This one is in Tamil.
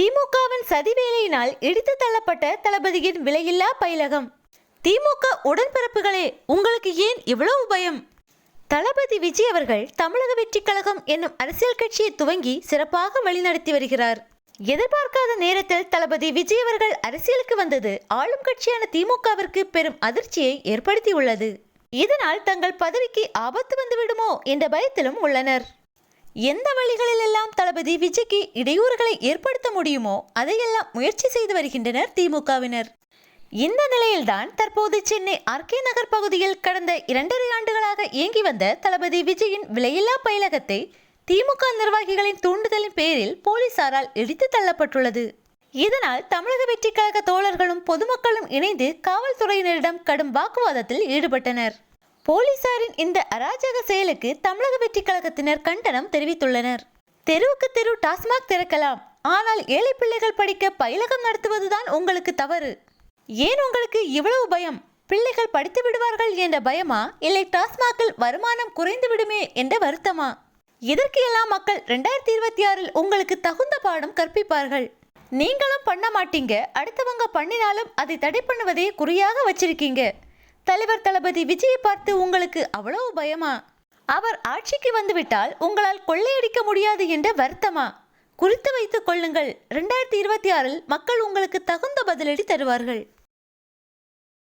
திமுகவின் சதிவேலையினால் இடித்து தள்ளப்பட்ட தளபதியின் விலையில்லா பயிலகம். திமுக உடன்பிறப்புகளே உங்களுக்கு ஏன் இவ்வளவு பயம்? தளபதி விஜய் அவர்கள் தமிழக வெற்றி கழகம் என்னும் அரசியல் கட்சியை துவங்கி சிறப்பாக வழிநடத்தி வருகிறார். எதிர்பார்க்காத நேரத்தில் தளபதி விஜய் அவர்கள் அரசியலுக்கு வந்தது ஆளும் கட்சியான திமுகவிற்கு பெரும் அதிர்ச்சியை ஏற்படுத்தியுள்ளது. இதனால் தங்கள் பதவிக்கு ஆபத்து வந்துவிடுமோ என்ற பயத்திலும் உள்ளனர். எந்த வழிகளிலெல்லாம் தளபதி விஜய்க்கு இடையூறுகளை ஏற்படுத்த முடியுமோ அதையெல்லாம் முயற்சி செய்து வருகின்றனர் திமுகவினர். இந்த நிலையில்தான் தற்போது சென்னை ஆர்கே நகர் பகுதியில் கடந்த இரண்டரை ஆண்டுகளாக இயங்கி வந்த தளபதி விஜயின் விலையில்லா பயிலகத்தை திமுக நிர்வாகிகளின் தூண்டுதலின் பேரில் போலீசாரால் இடித்து தள்ளப்பட்டுள்ளது. இதனால் தமிழக வெற்றி கழக தோழர்களும் பொதுமக்களும் இணைந்து காவல்துறையினரிடம் கடும் வாக்குவாதத்தில் ஈடுபட்டனர். போலீசாரின் இந்த அராஜக செயலுக்கு தமிழக வெற்றி கழகத்தினர் கண்டனம் தெரிவித்துள்ளனர். தெருவுக்கு தெரு டாஸ்மாக் திறக்கலாம். ஆனால் ஏழை பிள்ளைகள் படிக்க பயிலகம் நடத்துவதுதான் உங்களுக்கு தவறு. ஏன் உங்களுக்கு இவ்வளவு பயம்? பிள்ளைகள் படித்து விடுவார்கள் என்ற பயமா? இல்லை டாஸ்மாகில் வருமானம் குறைந்து விடுமே என்ற வருத்தமா? இதற்கு எல்லாம் மக்கள் ரெண்டாயிரத்தி இருபத்தி ஆறில் உங்களுக்கு தகுந்த பாடம் கற்பிப்பார்கள். நீங்களும் பண்ண மாட்டீங்க. அடுத்தவங்க பண்ணினாலும் அதை தடை பண்ணுவதே குறியாக வச்சிருக்கீங்க. தலைவர் தளபதி விஜயை பார்த்து உங்களுக்கு அவ்வளவு பயமா? அவர் ஆட்சிக்கு வந்துவிட்டால் உங்களால் கொள்ளையடிக்க முடியாது என்ற வருத்தமா? குறித்து வைத்துக் கொள்ளுங்கள். ரெண்டாயிரத்தி இருபத்தி ஆறில் மக்கள் உங்களுக்கு தகுந்த பதிலடி தருவார்கள்.